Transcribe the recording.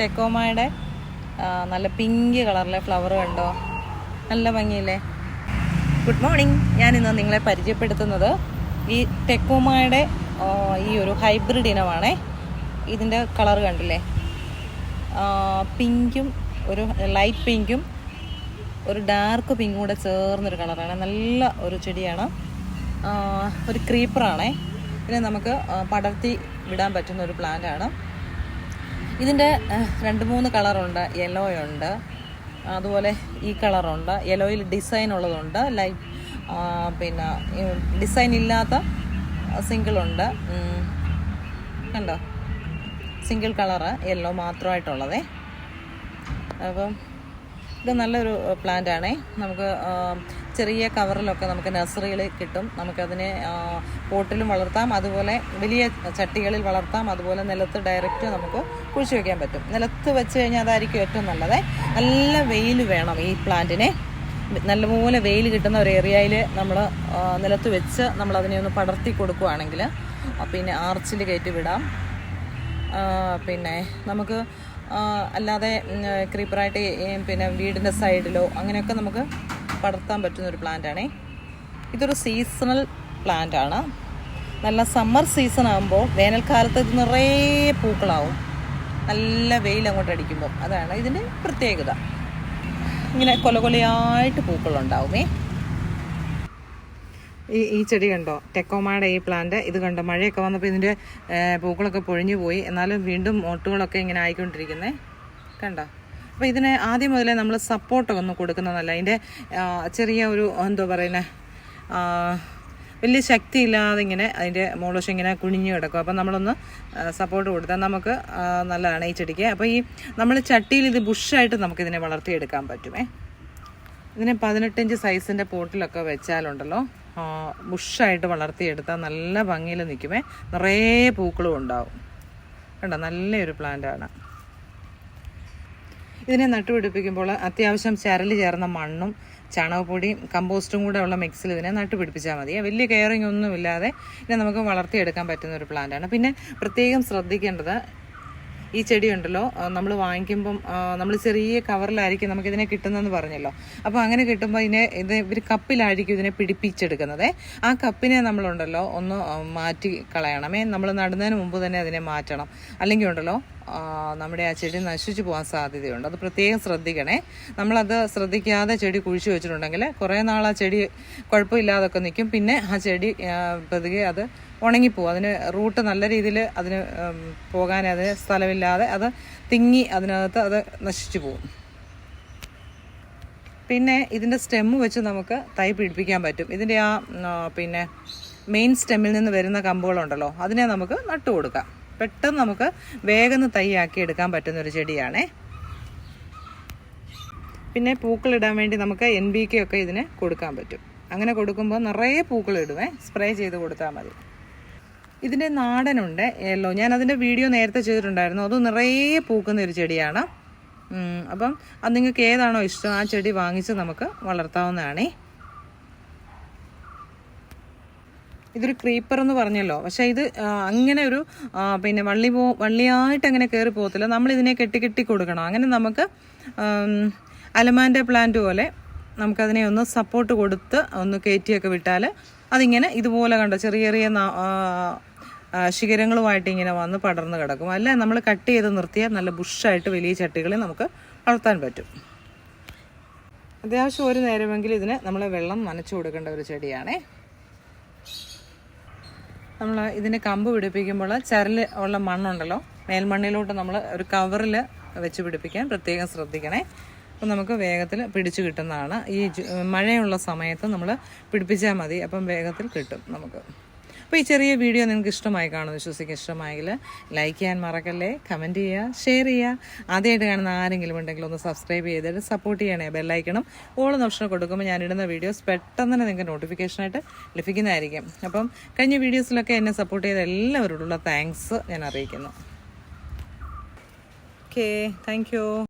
ടെക്കോമയുടെ നല്ല പിങ്ക് കളറിലെ ഫ്ലവർ കണ്ടോ? നല്ല ഭംഗിയില്ലേ? ഗുഡ് മോർണിംഗ് ഞാൻ ഇന്ന് നിങ്ങളെ പരിചയപ്പെടുത്തുന്നത് ഈ ടെക്കോമയുടെ ഈ ഒരു ഹൈബ്രിഡ് ഇനമാണേ. ഇതിന്റെ കളർ കണ്ടില്ലേ? പിങ്കും ഒരു ലൈറ്റ് പിങ്കും ഒരു ഡാർക്ക് പിങ്കും കൂടെ ചേർന്നൊരു കളറാണ് നല്ല ഒരു ചെടിയാണ്. ഒരു ക്രീപ്പറാണേ ഇതിനെ നമുക്ക് പടർത്തി വിടാൻ പറ്റുന്ന ഒരു പ്ലാന്റ് ആണ്. ഇതിന്റെ രണ്ട് മൂന്ന് കളറുണ്ട്. യെല്ലോ ഉണ്ട്. അതുപോലെ ഈ കളറുണ്ട്. യെല്ലോയിൽ ഡിസൈൻ ഉള്ളതുണ്ട്. ലൈറ്റ് പിന്നെ ഡിസൈൻ ഇല്ലാത്ത സിംഗിളുണ്ട് കണ്ടോ? സിംഗിൾ കളറ് യെല്ലോ മാത്രമായിട്ടുള്ളതേ. അപ്പം ഇത് നല്ലൊരു പ്ലാന്റ് ആണേ. നമുക്ക് ചെറിയ കവറിലൊക്കെ നമുക്ക് നഴ്സറിയിൽ കിട്ടും. നമുക്കതിനെ പോട്ടിലും വളർത്താം. അതുപോലെ വലിയ ചട്ടികളിൽ വളർത്താം. അതുപോലെ നിലത്ത് ഡയറക്റ്റ് നമുക്ക് കുഴിച്ചു വയ്ക്കാൻ പറ്റും. നിലത്ത് വെച്ച് കഴിഞ്ഞാൽ അതായിരിക്കും ഏറ്റവും നല്ലത്. നല്ല വെയിൽ വേണം ഈ പ്ലാന്റിനെ നല്ലപോലെ വെയിൽ കിട്ടുന്ന ഒരു ഏരിയയിൽ നമ്മൾ നിലത്ത് വെച്ച് നമ്മൾ അതിനെ ഒന്ന് പടർത്തി കൊടുക്കുകയാണെങ്കിൽ പിന്നെ ആർച്ചിൽ കയറ്റി വിടാം. പിന്നെ നമുക്ക് അല്ലാതെ ക്രീപ്പറായിട്ട് പിന്നെ വീടിന്റെ സൈഡിലോ അങ്ങനെയൊക്കെ നമുക്ക് പടർത്താൻ പറ്റുന്ന ഒരു പ്ലാന്റ് ആണേ. ഇതൊരു സീസണൽ പ്ലാന്റ് ആണ്. നല്ല സമ്മർ സീസൺ ആകുമ്പോൾ വേനൽക്കാലത്ത് ഇത് നിറയെ പൂക്കളാവും. നല്ല വെയിൽ അങ്ങോട്ട് അടിക്കുമ്പോൾ അതാണ് ഇതിന്റെ പ്രത്യേകത. ഇങ്ങനെ കൊല കൊലയായിട്ട് പൂക്കളുണ്ടാവുമേ. ഈ ഈ ചെടി കണ്ടോ? ടെക്കോമയുടെ ഈ പ്ലാന്റ് ഇത് കണ്ടോ? മഴയൊക്കെ വന്നപ്പോൾ ഇതിന്റെ പൂക്കളൊക്കെ പൊഴിഞ്ഞു പോയി. എന്നാലും വീണ്ടും മോട്ടുകളൊക്കെ ഇങ്ങനെ ആയിക്കൊണ്ടിരിക്കുന്നേ. കണ്ടോ? അപ്പോൾ ഇതിന് ആദ്യം മുതലേ നമ്മൾ സപ്പോർട്ടൊക്കെ ഒന്ന് കൊടുക്കുന്നതല്ല. അതിന്റെ ചെറിയ ഒരു എന്തോ പറയുന്നത് വലിയ ശക്തി ഇല്ലാതെ ഇങ്ങനെ അതിന്റെ മോളോഷം ഇങ്ങനെ കുനിഞ്ഞു കിടക്കും. അപ്പം നമ്മളൊന്ന് സപ്പോർട്ട് കൊടുത്താൽ നമുക്ക് നല്ലതാണ് ഈ ചെടിക്ക്. അപ്പോൾ ഈ നമ്മൾ ചട്ടിയിൽ ഇത് ബുഷായിട്ട് നമുക്കിതിനെ വളർത്തിയെടുക്കാൻ പറ്റുമേ. ഇതിനെ പതിനെട്ടിഞ്ച് സൈസിന്റെ പോട്ടിലൊക്കെ വെച്ചാലുണ്ടല്ലോ. ബുഷായിട്ട് വളർത്തിയെടുത്താൽ നല്ല ഭംഗിയിൽ നിൽക്കുമേ. നിറയെ പൂക്കളും ഉണ്ടാവും. കണ്ടോ? നല്ലൊരു പ്ലാന്റാണ് ഇതിനെ നട്ടുപിടിപ്പിക്കുമ്പോൾ അത്യാവശ്യം ചരൽ ചേർന്ന മണ്ണും ചാണകപ്പൊടിയും കമ്പോസ്റ്റും കൂടെ ഉള്ള മിക്സിൽ ഇതിനെ നട്ടുപിടിപ്പിച്ചാൽ മതി. വലിയ കെയറിങ് ഒന്നും ഇല്ലാതെ ഇതിനെ നമുക്ക് വളർത്തിയെടുക്കാൻ പറ്റുന്ന ഒരു പ്ലാന്റാണ് പിന്നെ പ്രത്യേകം ശ്രദ്ധിക്കേണ്ടത് ഈ ചെടി ഉണ്ടല്ലോ നമ്മൾ വാങ്ങിക്കുമ്പം നമ്മൾ ചെറിയ കവറിലായിരിക്കും നമുക്ക് ഇതിനെ കിട്ടുന്നതെന്ന് പറഞ്ഞല്ലോ. അപ്പോൾ അങ്ങനെ കിട്ടുമ്പോൾ ഇതിനെ ഇത് ഇവർ കപ്പിലായിരിക്കും ഇതിനെ പിടിപ്പിച്ചെടുക്കുന്നത്. ആ കപ്പിനെ നമ്മളുണ്ടല്ലോ ഒന്ന് മാറ്റി കളയണമേ. നമ്മൾ നടുന്നതിന് മുമ്പ് തന്നെ അതിനെ മാറ്റണം. അല്ലെങ്കിൽ ഉണ്ടല്ലോ നമ്മുടെ ആ ചെടി നശിച്ചു പോകാൻ സാധ്യതയുണ്ട്. അത് പ്രത്യേകം ശ്രദ്ധിക്കണേ. നമ്മളത് ശ്രദ്ധിക്കാതെ ചെടി കുഴിച്ചു വെച്ചിട്ടുണ്ടെങ്കിൽ കുറേ നാൾ ആ ചെടി കുഴപ്പമില്ലാതൊക്കെ നിൽക്കും പിന്നെ ആ ചെടി പതുകെ അത് ഉണങ്ങിപ്പോവും. അതിന് റൂട്ട് നല്ല രീതിയിൽ അതിന് പോകാൻ അതിന് സ്ഥലമില്ലാതെ അത് തിങ്ങി അതിനകത്ത് അത് നശിച്ചു പോകും. പിന്നെ ഇതിന്റെ സ്റ്റെമ്മ് വെച്ച് നമുക്ക് തൈ പിടിപ്പിക്കാൻ പറ്റും. ഇതിന്റെ ആ, പിന്നെ മെയിൻ സ്റ്റെമ്മിൽ നിന്ന് വരുന്ന കമ്പുകളുണ്ടല്ലോ അതിനെ നമുക്ക് നട്ടു കൊടുക്കാം. പെട്ടെന്ന് നമുക്ക് വേഗം തൈയാക്കി എടുക്കാൻ പറ്റുന്ന ഒരു ചെടിയാണേ. പിന്നെ പൂക്കളിടാൻ വേണ്ടി നമുക്ക് എൻ ബി കെ ഒക്കെ ഇതിന് കൊടുക്കാൻ പറ്റും. അങ്ങനെ കൊടുക്കുമ്പോൾ നിറയെ പൂക്കളിടുവേ സ്പ്രേ ചെയ്ത് കൊടുത്താൽ മതി. ഇതിന്റെ നാടനുണ്ട്. യെല്ലോ. ഞാൻ അതിന്റെ വീഡിയോ നേരത്തെ ചെയ്തിട്ടുണ്ടായിരുന്നു. അത് നിറയെ പൂക്കുന്ന ഒരു ചെടിയാണ്. അപ്പം അത് നിങ്ങൾക്ക് ഏതാണോ ഇഷ്ടം ആ ചെടി വാങ്ങിച്ച് നമുക്ക് വളർത്താവുന്നതാണേ. ഇതൊരു ക്രീപ്പർ എന്ന് പറഞ്ഞല്ലോ. പക്ഷേ ഇത് അങ്ങനെ ഒരു പിന്നെ വള്ളി പോ വള്ളിയായിട്ട് അങ്ങനെ കയറി പോകത്തില്ല. നമ്മൾ ഇതിനെ കെട്ടി കെട്ടി കൊടുക്കണം. അങ്ങനെ നമുക്ക് അലമാന്റെ പ്ലാന്റ് പോലെ നമുക്കതിനെ ഒന്ന് സപ്പോർട്ട് കൊടുത്ത് ഒന്ന് കയറ്റിയൊക്കെ വിട്ടാൽ അതിങ്ങനെ ഇതുപോലെ കണ്ടോ ചെറിയ ചെറിയ ശിഖരങ്ങളുമായിട്ട് ഇങ്ങനെ വന്ന് പടർന്ന് കിടക്കും. അല്ല? നമ്മൾ കട്ട് ചെയ്ത് നിർത്തിയാൽ നല്ല ബുഷായിട്ട് വലിയ ചട്ടികളിൽ നമുക്ക് വളർത്താൻ പറ്റും. അത്യാവശ്യം ഒരു നേരമെങ്കിലും ഇതിന് നമ്മൾ വെള്ളം നനച്ചു കൊടുക്കേണ്ട ഒരു ചെടിയാണേ. നമ്മൾ ഇതിന് കമ്പ് പിടിപ്പിക്കുമ്പോൾ ചരൽ ഉള്ള മണ്ണുണ്ടല്ലോ. മേൽമണ്ണിലോട്ട് നമ്മൾ ഒരു കവറിൽ വെച്ച് പിടിപ്പിക്കാൻ പ്രത്യേകം ശ്രദ്ധിക്കണേ. അപ്പം നമുക്ക് വേഗത്തിൽ പിടിച്ചു കിട്ടുന്നതാണ്. ഈ മഴയുള്ള സമയത്ത് നമ്മൾ പിടിപ്പിച്ചാൽ മതി. അപ്പം വേഗത്തിൽ കിട്ടും നമുക്ക്. അപ്പോൾ ഈ ചെറിയ വീഡിയോ നിങ്ങൾക്ക് ഇഷ്ടമായി കാണും വിശ്വസിക്കുക ഇഷ്ടമായെങ്കിൽ ലൈക്ക് ചെയ്യാൻ മറക്കല്ലേ കമന്റ് ചെയ്യുക ഷെയർ ചെയ്യുക ആദ്യമായിട്ട് കാണുന്ന ആരെങ്കിലും ഉണ്ടെങ്കിൽ ഒന്ന് സബ്സ്ക്രൈബ് ചെയ്തിട്ട് സപ്പോർട്ട് ചെയ്യണേ ബെല്ലൈക്കണം ഓൾ ഓപ്ഷൻ കൊടുക്കുമ്പോൾ ഞാനിടുന്ന വീഡിയോസ് പെട്ടെന്ന് തന്നെ നിങ്ങൾക്ക് നോട്ടിഫിക്കേഷനായിട്ട് ലഭിക്കുന്നതായിരിക്കും. അപ്പം കഴിഞ്ഞ വീഡിയോസിലൊക്കെ എന്നെ സപ്പോർട്ട് ചെയ്ത എല്ലാവരോടുള്ള താങ്ക്സ് ഞാൻ അറിയിക്കുന്നു. Okay thank